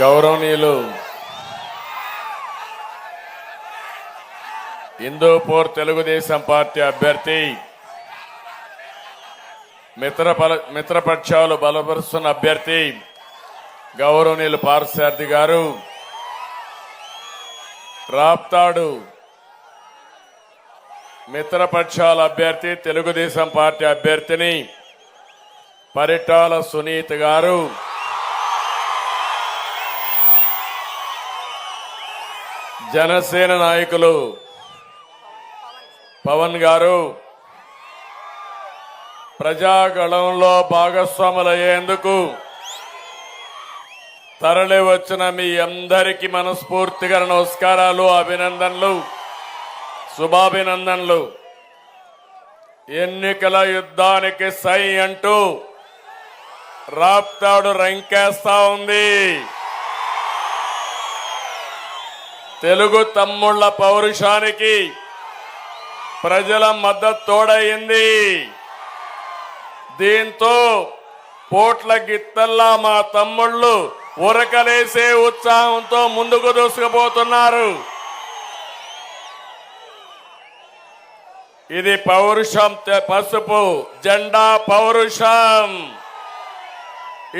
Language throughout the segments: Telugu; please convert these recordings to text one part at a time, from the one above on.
గౌరవనీయులు హిందూపూర్ తెలుగుదేశం పార్టీ అభ్యర్థి మిత్ర మిత్రపక్షాలు బలపరుస్తున్న అభ్యర్థి గౌరవనీయులు పార్సార్థి గారు రాప్తాడు మిత్రపక్షాల అభ్యర్థి తెలుగుదేశం పార్టీ అభ్యర్థిని పరిటాల సునీత్ గారు. జనసేన నాయకులు పవన్ గారు ప్రజాగళంలో భాగస్వాములయ్యేందుకు తరలి వచ్చిన మీ అందరికీ మనస్ఫూర్తిగా నమస్కారాలు అభినందనలు శుభాభినందనలు. ఎన్నికల యుద్ధానికి సై అంటూ రాప్తాడు రంకేస్తా ఉంది. తెలుగు తమ్ముళ్ళ పౌరుషానికి ప్రజల మద్దతు తోడయింది దీంతో పోట్ల గిత్తల్లా మా తమ్ముళ్ళు ఉరకలేసే ఉత్సాహంతో ముందుకు దూసుకుపోతున్నారు. ఇది పౌరుషం పసుపు జెండా పౌరుషం.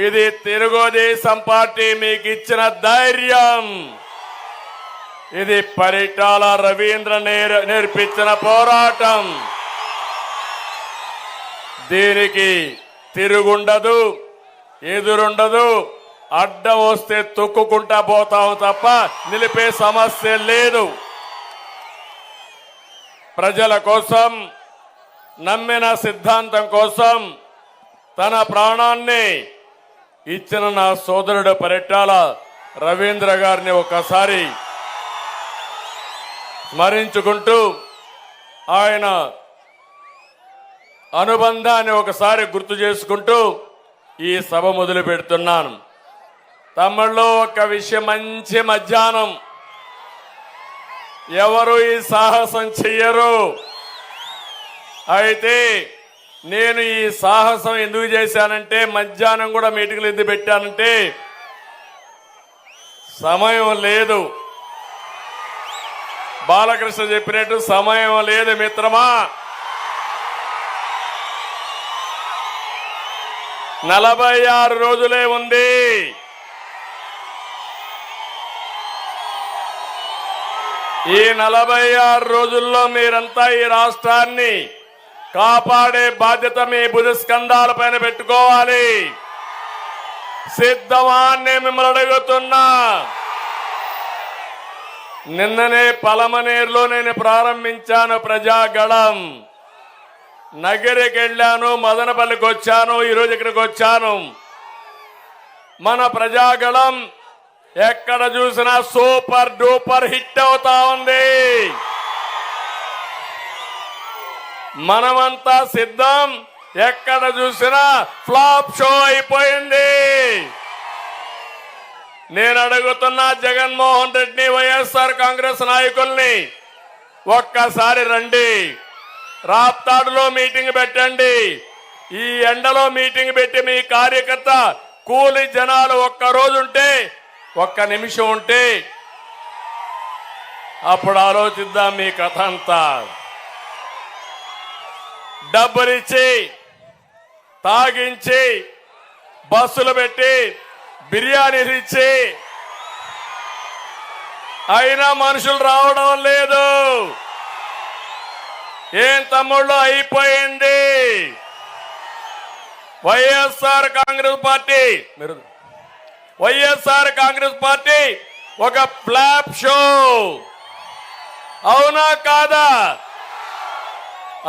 ఇది తెలుగుదేశం పార్టీ మీకు ఇచ్చిన ధైర్యం. ఇది పరిటాల రవీంద్ర నేర్- నేర్పించిన పోరాటం. దీనికి తిరుగుండదు ఎదురుండదు అడ్డం వస్తే తొక్కుకుంటా పోతాం తప్ప నిలిపే సమస్య లేదు. ప్రజల కోసం నమ్మిన సిద్ధాంతం కోసం తన ప్రాణాన్ని ఇచ్చిన నా సోదరుడు పరిటాల రవీంద్ర గారిని ఒకసారి స్మరించుకుంటూ ఆయన అనుబంధాన్ని ఒకసారి గుర్తు చేసుకుంటూ ఈ సభ మొదలు పెడుతున్నాను. తమ్ముళ్ళు ఒక విషయం మంచి మధ్యాహ్నం. ఎవరు ఈ సాహసం చెయ్యరు? అయితే నేను ఈ సాహసం ఎందుకు చేశానంటే మధ్యాహ్నం కూడా మీటింగ్లు ఎందుకు పెట్టానంటే సమయం లేదు. బాలకృష్ణ చెప్పినట్టు సమయం లేదు మిత్రమా. నలభై ఆరు రోజులే ఉంది. ఈ నలభై ఆరు రోజుల్లో మీరంతా ఈ రాష్ట్రాన్ని కాపాడే బాధ్యత మీ బుధస్కంధాల పైన పెట్టుకోవాలి. సిద్ధమాన్ని మిమ్మల్ని అడుగుతున్నా. నిన్ననే పలమనేరులో నేను ప్రారంభించాను ప్రజాగళం. నగరికి వెళ్ళాను మదనపల్లికి వచ్చాను ఈరోజు ఇక్కడికి వచ్చాను. మన ప్రజాగళం ఎక్కడ చూసినా సూపర్ డూపర్ హిట్ అవుతా ఉంది. మనమంతా సిద్ధం ఎక్కడ చూసినా ఫ్లాప్ షో అయిపోయింది. నేను అడుగుతున్నా జగన్మోహన్ రెడ్డి వైఎస్ఆర్ కాంగ్రెస్ నాయకుల్ని ఒక్కసారి రండి. రాప్తాడులో మీటింగ్ పెట్టండి. ఈ ఎండలో మీటింగ్ పెట్టి మీ కార్యకర్త కూలి జనాలు ఒక్క రోజు ఉంటే ఒక్క నిమిషం ఉంటే అప్పుడు ఆలోచిద్దాం మీ కథ అంతా. డబ్బులిచ్చి తాగించి బస్సులు పెట్టి బిర్యానీలు ఇచ్చి అయినా మనుషులు రావడం లేదు. ఏం తమ్ముళ్ళు అయిపోయింది. వైఎస్ఆర్ కాంగ్రెస్ పార్టీ మీరు వైఎస్ఆర్ కాంగ్రెస్ పార్టీ ఒక ఫ్లాప్ షో. అవునా కాదా?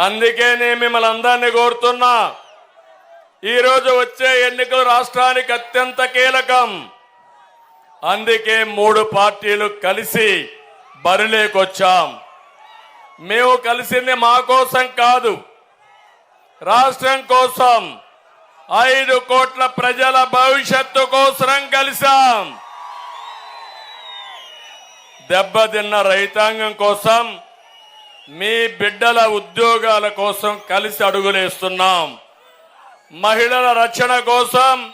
అందుకే నేను మిమ్మల్ని అందరినీ కోరుతున్నా. ఈరోజు వచ్చే ఎన్నికలు రాష్ట్రానికి అత్యంత కీలకం. అందుకే మూడు పార్టీలు కలిసి బరిలేకొచ్చాం. మేము కలిసింది మా కోసం కాదు రాష్ట్రం కోసం. ఐదు కోట్ల ప్రజల భవిష్యత్తు కోసం కలిసాం దెబ్బతిన్న రైతాంగం కోసం మీ బిడ్డల ఉద్యోగాల కోసం కలిసి అడుగులేస్తున్నాం. మహిళల రక్షణ కోసం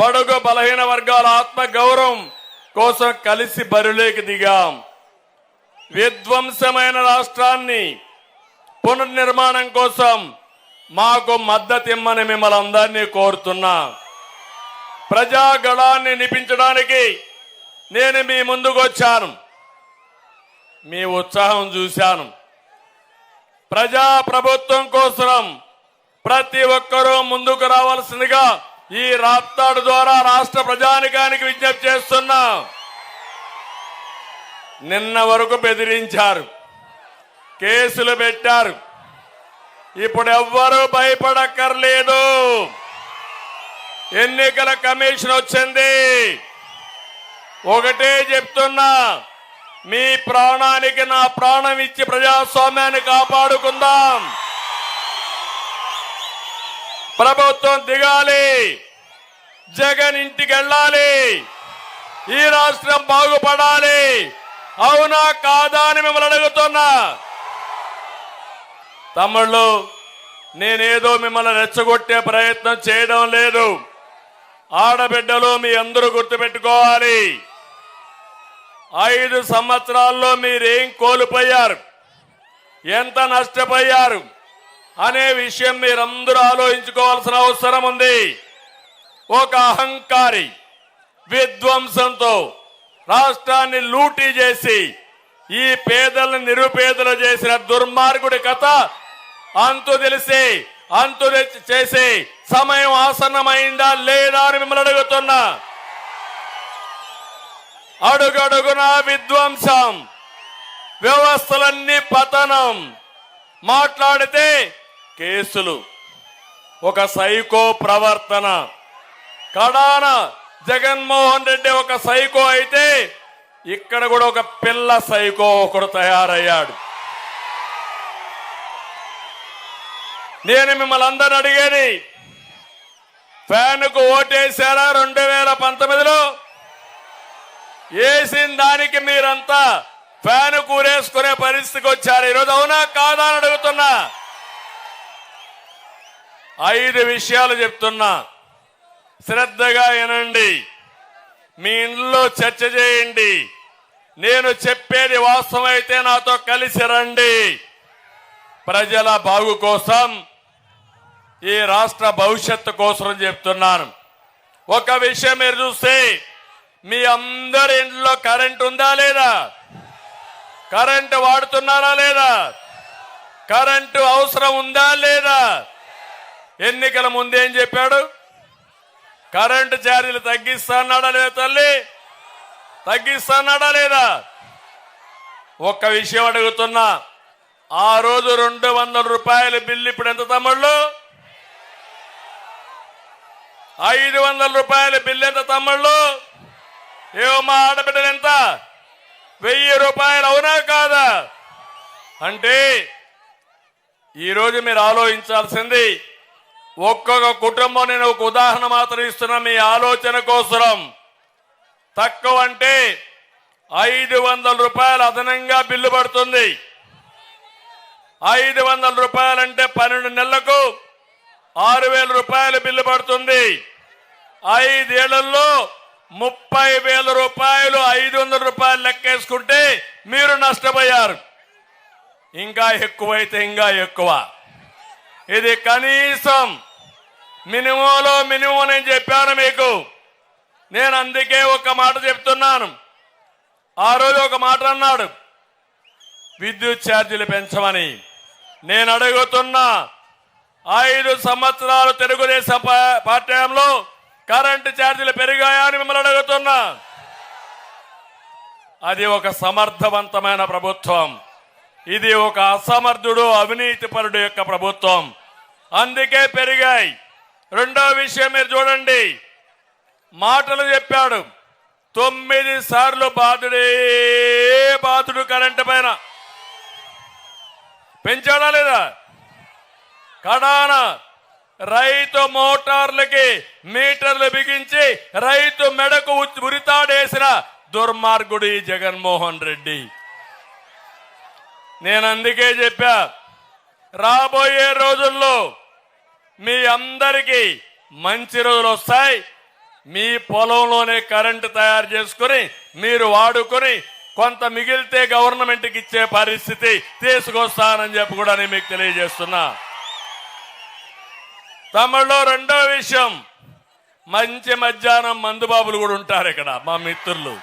బడుగు బలహీన వర్గాల ఆత్మ గౌరవం కోసం కలిసి బరిలోకి దిగాం. విధ్వంసమైన రాష్ట్రాన్ని పునర్నిర్మాణం కోసం మాకు మద్దతు ఇమ్మని మిమ్మల్ని అందరినీ కోరుతున్నా. ప్రజాగళాన్ని నిపించడానికి నేను మీ ముందుకు వచ్చాను. మీ ఉత్సాహం చూశాను. ప్రజా ప్రభుత్వం కోసం ప్రతి ఒక్కరూ ముందుకు రావాల్సిందిగా ఈ రాప్తాడు ద్వారా రాష్ట్ర ప్రజానికానికి విజ్ఞప్తి చేస్తున్నా. నిన్న వరకు బెదిరించారు. కేసులు పెట్టారు. ఇప్పుడు ఎవ్వరూ భయపడక్కర్లేదు. ఎన్నికల కమిషన్ వచ్చింది. ఒకటే చెప్తున్నా. మీ ప్రాణానికి నా ప్రాణం ఇచ్చి ప్రజాస్వామ్యాన్ని కాపాడుకుందాం. ప్రభుత్వం దిగాలి. జగన్ ఇంటికి వెళ్ళాలి ఈ రాష్ట్రం బాగుపడాలి. అవునా కాదా అని మిమ్మల్ని అడుగుతున్నా. తమ్ముళ్ళు నేనేదో మిమ్మల్ని రెచ్చగొట్టే ప్రయత్నం చేయడం లేదు. ఆడబిడ్డలు మీ అందరూ గుర్తుపెట్టుకోవాలి. ఐదు సంవత్సరాల్లో మీరేం కోల్పోయారు? ఎంత నష్టపోయారు? అనే విషయం మీరందరూ ఆలోచించుకోవాల్సిన అవసరం ఉంది. ఒక అహంకారి విధ్వంసంతో రాష్ట్రాన్ని లూటీ చేసి ఈ పేదలను నిరుపేదలు చేసిన దుర్మార్గుడి కథ అంతు తెలిసి అంతు తెచ్చి- చేసి సమయం ఆసన్నమైందా లేదా అని మిమ్మల్ని అడుగుతున్నా. అడుగడుగున విధ్వంసం వ్యవస్థలన్నీ పతనం మాట్లాడితే కేసులు ఒక సైకో ప్రవర్తన. కడాన జగన్మోహన్ రెడ్డి ఒక సైకో అయితే ఇక్కడ కూడా ఒక పిల్ల సైకో ఒకడు తయారయ్యాడు. నేను మిమ్మల్ని అందరిని అడిగేది ఫ్యాన్కు ఓటేశారా రెండు వేల పంతొమ్మిదిలో? వేసిన దానికి మీరంతా ఫ్యాన్ కూరేసుకునే పరిస్థితికి వచ్చారు. ఈరోజు అవునా కాదా అని అడుగుతున్నా. ఐదు విషయాలు చెప్తున్నా. శ్రద్ధగా వినండి. మీ ఇంట్లో చర్చ చేయండి. నేను చెప్పేది వాస్తవం అయితే నాతో కలిసి రండి. ప్రజల బాగు కోసం ఈ రాష్ట్ర భవిష్యత్తు కోసం చెప్తున్నాను. ఒక విషయం మీరు చూస్తే మీ అందరి ఇంట్లో కరెంట్ ఉందా లేదా? కరెంటు వాడుతున్నారా లేదా? కరెంటు అవసరం ఉందా లేదా? ఎన్నికల ముందేం చెప్పాడు? కరెంటు ఛార్జీలు తగ్గిస్తాడా లేదా తల్లి? తగ్గిస్తాడా లేదా? ఒక్క విషయం అడుగుతున్నా. ఆ రోజు రెండు వందల రూపాయల బిల్లు ఇప్పుడు ఎంత తమ్ముళ్ళు? ఐదు వందల రూపాయల బిల్లు ఎంత తమ్ముళ్ళు? ఏమో మా ఆడబిడ్డలు ఎంత? వెయ్యి రూపాయలు అవునా కాదా? అంటే ఈరోజు మీరు ఆలోచించాల్సింది ఒక్కొక్క కుటుంబం నేను ఒక ఉదాహరణ మాత్రం ఇస్తున్నా మీ ఆలోచన కోసరం. తక్కువ అంటే ఐదు వందల రూపాయలు అదనంగా బిల్లు పడుతుంది. ఐదు వందల రూపాయలంటే పన్నెండు నెలలకు ఆరు వేల రూపాయలు బిల్లు పడుతుంది. ఐదేళ్ళలో ముప్పై వేల రూపాయలు ఐదు వందల రూపాయలు లెక్కేసుకుంటే మీరు నష్టపోయారు. ఇంకా ఎక్కువైతే ఇంకా ఎక్కువ. ఇది కనీసం మినిమంలో మినిమం నేను చెప్పాను మీకు. నేను అందుకే ఒక మాట చెప్తున్నాను. ఆ రోజు ఒక మాట అన్నాడు. విద్యుత్ ఛార్జీలు పెంచమని. నేను అడుగుతున్నా ఐదు సంవత్సరాలు తెలుగుదేశం పార్టీలో కరెంటు ఛార్జీలు పెరిగాయని మిమ్మల్ని అడుగుతున్నా. అది ఒక సమర్థవంతమైన ప్రభుత్వం. ఇది ఒక అసమర్థుడు అవినీతిపరుడు యొక్క ప్రభుత్వం. అందుకే పెరిగాయి. రెండో విషయం మీరు చూడండి. మాటలు చెప్పాడు. తొమ్మిది సార్లు బాధుడే బాధుడు కరెంటు పైన. పెంచాడా లేదా? కడాన రైతు మోటార్లకి మీటర్లు బిగించి రైతు మెడకు ఉ- ఉరితాడేసిన దుర్మార్గుడు ఈ జగన్మోహన్ రెడ్డి. నేను అందుకే చెప్పా రాబోయే రోజుల్లో మీ అందరికీ మంచి రోజులు వస్తాయి. మీ పొలంలోనే కరెంటు తయారు చేసుకుని మీరు వాడుకొని కొంత మిగిలితే గవర్నమెంట్కి ఇచ్చే పరిస్థితి తీసుకొస్తానని చెప్పి కూడా నేను మీకు తెలియజేస్తున్నా. తమిళలో రెండో విషయం మంచి మధ్యాహ్నం మందుబాబులు కూడా ఉంటారు ఇక్కడ మా మిత్రులు.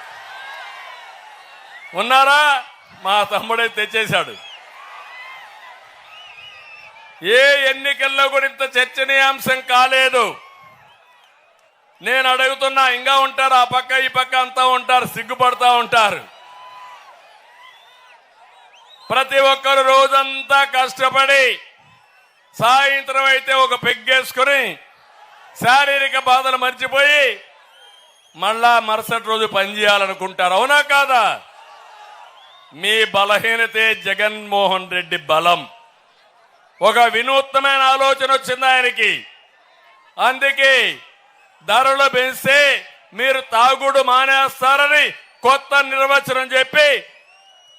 ఉన్నారా? మా తమ్ముడే తెచ్చేశాడు. ఏ ఎన్నికల్లో కూడా ఇంత చర్చనీయాంశం కాలేదు. నేను అడుగుతున్నా ఇంకా ఉంటారు ఆ పక్క ఈ పక్క అంతా ఉంటారు సిగ్గుపడతా ఉంటారు. ప్రతి ఒక్కరు రోజంతా కష్టపడి సాయంత్రం అయితే ఒక పెగ్గేసుకుని శారీరక బాధలు మర్చిపోయి మళ్ళా మరుసటి రోజు పనిచేయాలనుకుంటారు అవునా కాదా? మీ బలహీనతే జగన్మోహన్ రెడ్డి బలం. ఒక వినూత్నమైన ఆలోచన వచ్చింది ఆయనకి. అందుకే ధరలు పెంచితే మీరు తాగుడు మానేస్తారని కొత్త నిర్వచనం చెప్పి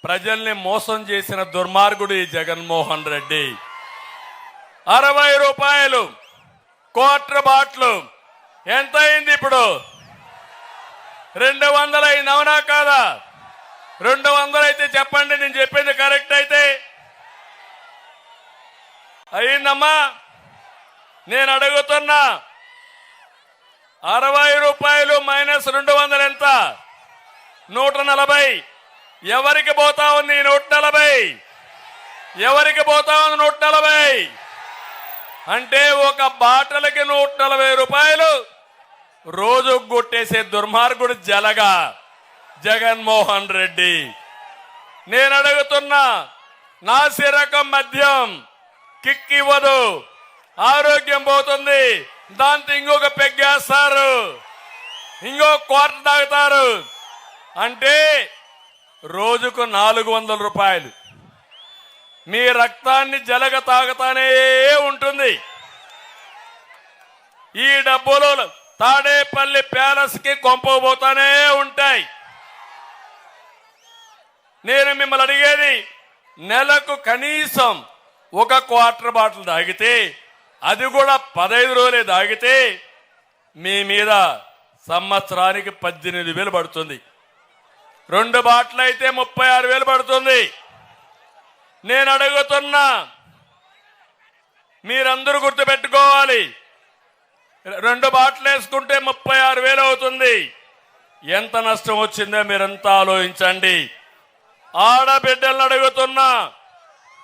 ప్రజల్ని మోసం చేసిన దుర్మార్గుడు ఈ జగన్మోహన్ రెడ్డి. అరవై రూపాయలు క్వార్టర్ బాట్లు. ఎంత అయింది ఇప్పుడు? రెండు వందల అయింది అవునా కాదా? రెండు వందలు అయితే చెప్పండి నేను చెప్పింది కరెక్ట్ అయితే. అయిందమ్మా నేను అడుగుతున్నా అరవై రూపాయలు మైనస్ రెండు వందలు ఎంత? నూట నలభై. ఎవరికి పోతా ఉంది నూట నలభై? ఎవరికి పోతా ఉంది నూట నలభై? అంటే ఒక బాటలకి నూట నలభై రూపాయలు రోజు కొట్టేసే దుర్మార్గుడు జలగా. జగన్మోహన్ రెడ్డి. నేను అడుగుతున్నా నాసిరకం మద్యం కిక్ ఇవ్వదు. ఆరోగ్యం పోతుంది. దాంతో ఇంకొక పెగ్గేస్తారు ఇంకో కోట తాగుతారు. అంటే రోజుకు నాలుగు వందల రూపాయలు. మీ రక్తాన్ని జలగ తాగుతానే ఉంటుంది. ఈ డబ్బులు తాడేపల్లి ప్యాలెస్కి కొంపబోతానే ఉంటాయి. నేను మిమ్మల్ని అడిగేది నెలకు కనీసం ఒక క్వార్టర్ బాటిల్ తాగితే అది కూడా పదహైదు రోజులే తాగితే మీ మీద సంవత్సరానికి పద్దెనిమిది వేలు పడుతుంది. రెండు బాటిల్ అయితే ముప్పై ఆరు వేలు పడుతుంది. నేను అడుగుతున్నా మీరందరూ గుర్తుపెట్టుకోవాలి రెండు బాటిల్ వేసుకుంటే ముప్పై ఆరు వేలు అవుతుంది. ఎంత నష్టం వచ్చిందో మీరంతా ఆలోచించండి. ఆడబిడ్డలను అడుగుతున్నా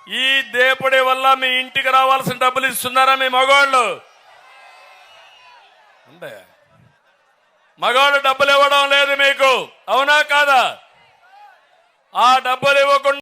ఈ దేపుడి వల్ల మీ ఇంటికి రావాల్సిన డబ్బులు ఇస్తున్నారా మీ మగవాళ్ళు? అంటే మగవాళ్ళు డబ్బులు ఇవ్వడం లేదు మీకు. అవునా కాదా? ఆ డబ్బులు ఇవ్వకుండా